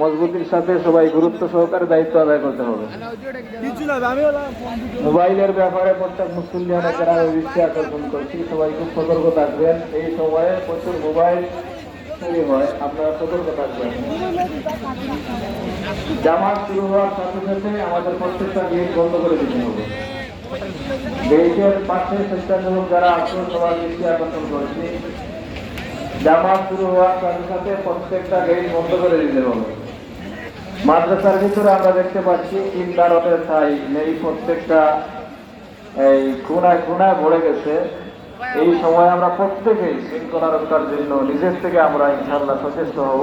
মজবুতির সাথে সবাই গুরুত্ব সহকারে দায়িত্ব আদায় করতে হবে। মোবাইলের ব্যাপারে প্রত্যেক মুসলিয়ানা যারা দৃষ্টি আকর্ষণ করছি, সবাই খুব সতর্ক থাকবেন। এই সময়ে প্রচুর মোবাইল চুরি হয় সতর্ক থাকবেন। সাথে সাথে আমাদের প্রত্যেকটা গেট বন্ধ করে দিতে হবে। গেটের পাশে স্বেচ্ছাসেবক যারা আছে, সবার দৃষ্টি আকর্ষণ করছি। জামাত শুরু হওয়ার সাথে সাথে প্রত্যেকটা গেট বন্ধ করে দিতে হবে। মাদ্রাসার ভিতরে আমরা দেখতে পাচ্ছি ইন্টারনেটের ছাই নেই, প্রত্যেকটা এই কোনায় কোনায় ভরে গেছে। এই সময় আমরা প্রত্যেকেই শৃঙ্খলা রক্ষার জন্য নিজের থেকে আমরা ইনশাল্লাহ সচেষ্ট হব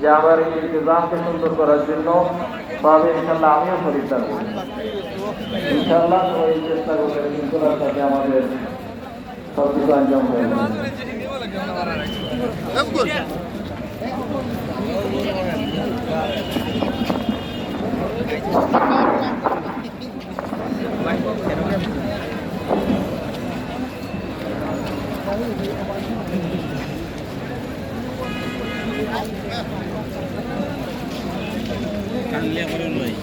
যে আমার এই ইন্তজামকে সুন্দর করার জন্য তবে ইনশাল্লাহ আমিও শরীর থাকব ইনশাল্লাহ চেষ্টা করবেন শৃঙ্খলার সাথে আমাদের সব কিছু আঞ্জাম হয়ে যাবে কানলে করে লই